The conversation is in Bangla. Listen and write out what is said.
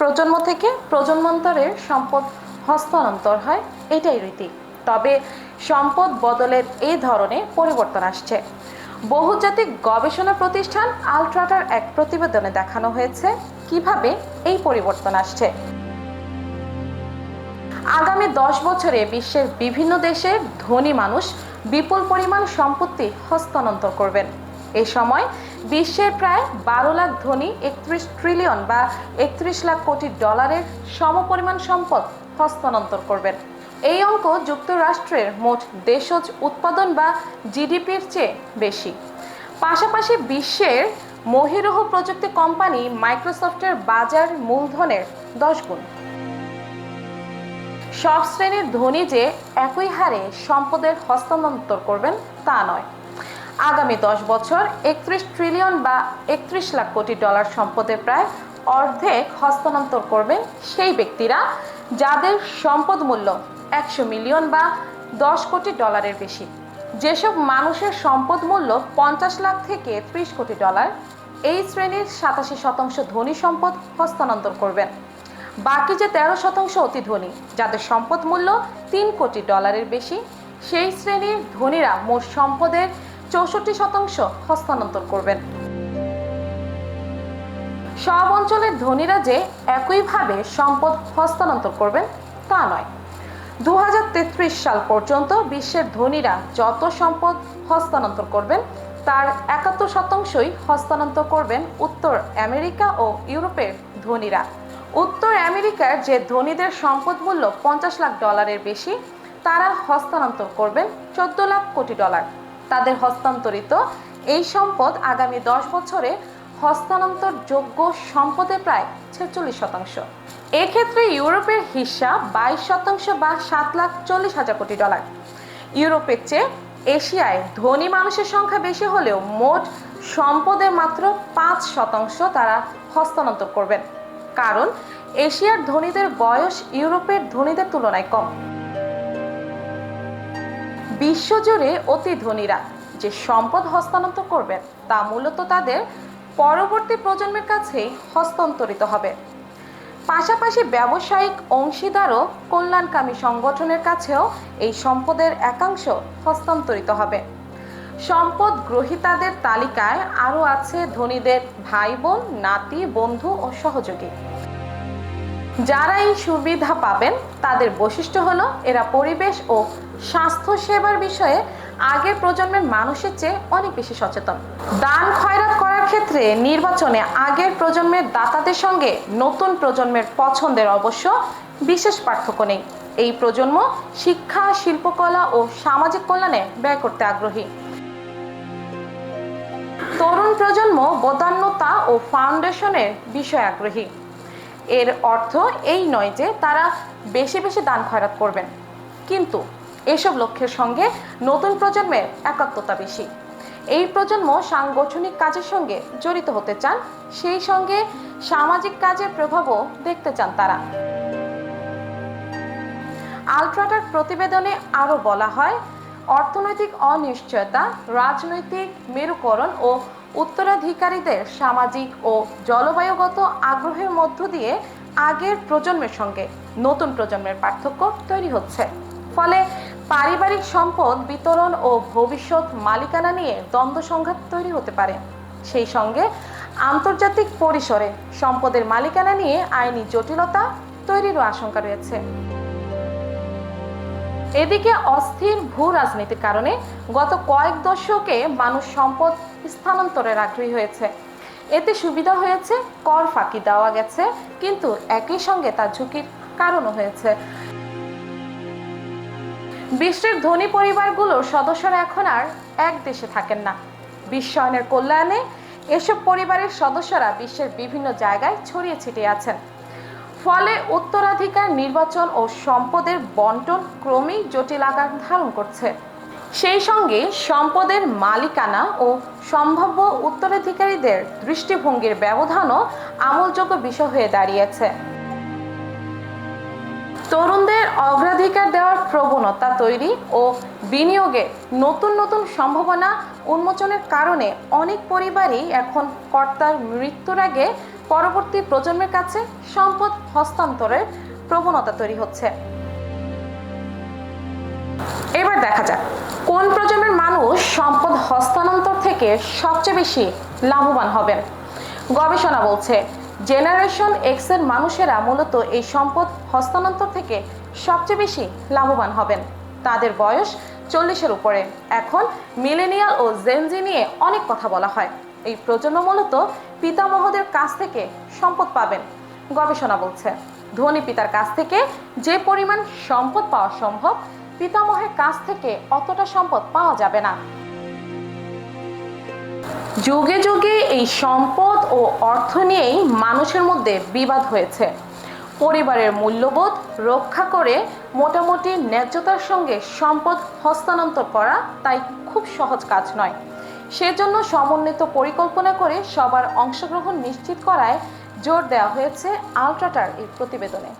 প্রজন্ম থেকে প্রজন্মান্তরের সম্পদ হস্তান্তর হয়, এটাই রীতি। তবে সম্পদ বদলের এই ধরনে পরিবর্তন আসছে। বহুজাতিক গবেষণা প্রতিষ্ঠান আলট্রাটার এক প্রতিবেদনে দেখানো হয়েছে কীভাবে এই পরিবর্তন আসছে। আগামী দশ বছরে বিশ্বের বিভিন্ন দেশে ধনী মানুষ বিপুল পরিমাণ সম্পত্তি হস্তান্তর করবেন। এই সময় বিশ্বের প্রায় বারো লাখ ধনী, একত্রিশ ট্রিলিয়ন বা একত্রিশ লাখ কোটি ডলারের সমপরিমাণ সম্পদ হস্তান্তর করবেন। এই অঙ্ক যুক্তরাষ্ট্রের মোট দেশজ উৎপাদন বা জিডিপির চেয়ে বেশি। পাশাপাশি বিশ্বের মহিরহ প্রযুক্তি কোম্পানি মাইক্রোসফটের বাজার মূলধনের দশ গুণ। সব শ্রেণির ধনী যে একই হারে সম্পদের হস্তান্তর করবেন তা নয়। আগামী দশ বছর একত্রিশ ট্রিলিয়ন বা একত্রিশ লাখ কোটি ডলার সম্পদের প্রায় অর্ধেক হস্তান্তর করবেন সেই ব্যক্তিরা, যাদের সম্পদ মূল্য একশো মিলিয়ন বা দশ কোটি ডলারের বেশি। যেসব মানুষের সম্পদ মূল্য পঞ্চাশ লাখ থেকে ত্রিশ কোটি ডলার, এই শ্রেণির সাতাশি শতাংশ ধনী সম্পদ হস্তান্তর করবেন। বাকি যে তেরো শতাংশ অতি ধনী, যাদের সম্পদ মূল্য তিন কোটি ডলারের বেশি, সেই শ্রেণির ধনীরা মোট সম্পদের চৌষট্টি শতাংশ হস্তান্তর করবেন। সব অঞ্চলের ধনীরা যে একইভাবে সম্পদ হস্তান্তর করবেন, তা নয়। দু সাল পর্যন্ত বিশ্বের ধনীরা যত সম্পদ হস্তান্তর করবেন, তার একাত্তর শতাংশই হস্তান্তর করবেন উত্তর আমেরিকা ও ইউরোপের ধনীরা। উত্তর আমেরিকার যে ধনীদের সম্পদ মূল্য পঞ্চাশ লাখ ডলারের বেশি, তারা হস্তান্তর করবেন চোদ্দ লাখ কোটি ডলার। তাদের হস্তান্তরিত। এই সম্পদ আগামী দশ বছরে হস্তান্তরযোগ্য সম্পদে প্রায় ছেচল্লিশ শতাংশ। এক্ষেত্রে ইউরোপের হিস্সা বাইশ শতাংশ বা সাত লাখ চল্লিশ হাজার কোটি ডলার। ইউরোপের চেয়ে এশিয়ায় ধনী মানুষের সংখ্যা বেশি হলেও মোট সম্পদের মাত্র পাঁচ শতাংশ তারা হস্তান্তর করবেন। কারণ এশিয়ার ধনীদের বয়স ইউরোপের ধনীদের তুলনায় কম। বিশ্বজুড়ে অতি ধনীরা। যে সম্পদ হস্তান্তর করবেন, তা মূলত তাদের পরবর্তী প্রজন্মের কাছেই হস্তান্তরিত হবে। পাশাপাশি ব্যবসায়িক অংশীদারও কল্যাণকামী সংগঠনের কাছেও এই সম্পদের একাংশ হস্তান্তরিত হবে। সম্পদ গ্রহীতাদের তালিকায় আরও আছে ধনীদের ভাই বোন নাতি, বন্ধু ও সহযোগী। যারা এই সুবিধা পাবেন, তাদের বৈশিষ্ট্য হলো এরা পরিবেশ ও স্বাস্থ্য সেবার বিষয়ে আগের প্রজন্মের মানুষের চেয়ে অনেক বেশি সচেতন। দান খয়রাত করার ক্ষেত্রে নির্বাচনে আগের প্রজন্মের দাতাদের সঙ্গে নতুন প্রজন্মের পছন্দের অবশ্য বিশেষ পার্থক্য নেই। এই প্রজন্ম শিক্ষা, শিল্পকলা ও সামাজিক কল্যাণে ব্যয় করতে আগ্রহী। তরুণ প্রজন্ম বদান্যতা ও ফাউন্ডেশনের বিষয়ে আগ্রহী। এর অর্থ এই নয় যে তারা বেশি বেশি দান খয়রাত করবেন। কিন্তু এসব লক্ষ্যের সঙ্গে নতুন প্রজন্মের একাত্মতা বেশি। এই প্রজন্ম সাংগঠনিক কাজের সঙ্গে জড়িত হতে চান, সেই সঙ্গে সামাজিক কাজের প্রভাবও দেখতে চান তারা। আলট্রাটার প্রতিবেদনে আরও বলা হয়, অর্থনৈতিক অনিশ্চয়তা, রাজনৈতিক মেরুকরণ ও উত্তরাধিকারীদের সামাজিক ও জলবায়ুগত আগ্রহের মধ্য দিয়ে আগের প্রজন্মের সঙ্গে নতুন প্রজন্মের পার্থক্য তৈরি হচ্ছে। ফলে পারিবারিক সম্পদ, বিতরণ ও ভবিষ্যৎ মালিকানা নিয়ে দ্বন্দ্ব সংঘাত তৈরি হতে পারে। সেই সঙ্গে আন্তর্জাতিক পরিসরে সম্পদের মালিকানা নিয়ে আইনি জটিলতা তৈরিরও আশঙ্কা রয়েছে। এদিকে অস্থির ভূ রাজনীতির কারণে গত কয়েক দশকে মানুষ সম্পদ স্থানান্তরের আগ্রহী হয়েছে। এতে সুবিধা হয়েছে, কর ফাঁকি দেওয়া গেছে, কিন্তু একই সঙ্গে তার ঝুঁকির কারণও হয়েছে। বিশ্বের ধনী পরিবারগুলোর সদস্যরা এখন আর এক দেশে থাকেন না। বিশ্বায়নের কল্যাণে এসব পরিবারের সদস্যরা বিশ্বের বিভিন্ন জায়গায় ছড়িয়ে ছিটিয়ে আছেন। ফলে উত্তরাধিকার নির্বাচন ও সম্পদের বন্টন ক্রমেই জটিল আকার ধারণ করছে। সেই সঙ্গে সম্পদের মালিকানা ও সম্ভাব্য উত্তরাধিকারীদের দৃষ্টিভঙ্গির ব্যবধানও আমলযোগ্য বিষয় হয়ে দাঁড়িয়েছে। তরুণদের অগ্রাধিকার দেওয়ার প্রবণতা তৈরি ও বিনিয়োগে নতুন নতুন সম্ভাবনা উন্মোচনের কারণে অনেক পরিবারই এখন কর্তার মৃত্যুর আগে পরবর্তী প্রজন্মের কাছে সম্পদ হস্তান্তরের প্রবণতা তৈরি হচ্ছে। এবার দেখা যাক, কোন প্রজন্মের মানুষ সম্পদ হস্তান্তর থেকে সবচেয়ে বেশি লাভবান হবেন? গবেষণা বলছে জেনারেশন এক্সের মানুষেরা মূলত এই সম্পদ হস্তান্তর থেকে সবচেয়ে বেশি লাভবান হবেন। তাদের বয়স চল্লিশের উপরে। এখন মিলেনিয়াল ও জেনজি নিয়ে অনেক কথা বলা হয়। এই প্রজন্ম মূলত পিতামহদের কাছ থেকে সম্পদ পাবেন, গবেষণা বলছে। ধনী পিতার কাছ থেকে যে পরিমাণ সম্পদ পাওয়া সম্ভব, পিতামহের কাছ থেকে অতটা সম্পদ পাওয়া যাবে না। যুগে যুগে এই সম্পদ ও অর্থ নিয়েই মানুষের মধ্যে বিবাদ হয়েছে। পরিবারের মূল্যবোধ রক্ষা করে মোটামুটি ন্যায্যতার সঙ্গে সম্পদ হস্তান্তর করা তাই খুব সহজ কাজ নয়। সেজন্য সমন্বিত পরিকল্পনা করে সবার অংশগ্রহণ নিশ্চিত করায় জোর দেওয়া হয়েছে আলট্রাটার এই প্রতিবেদনে।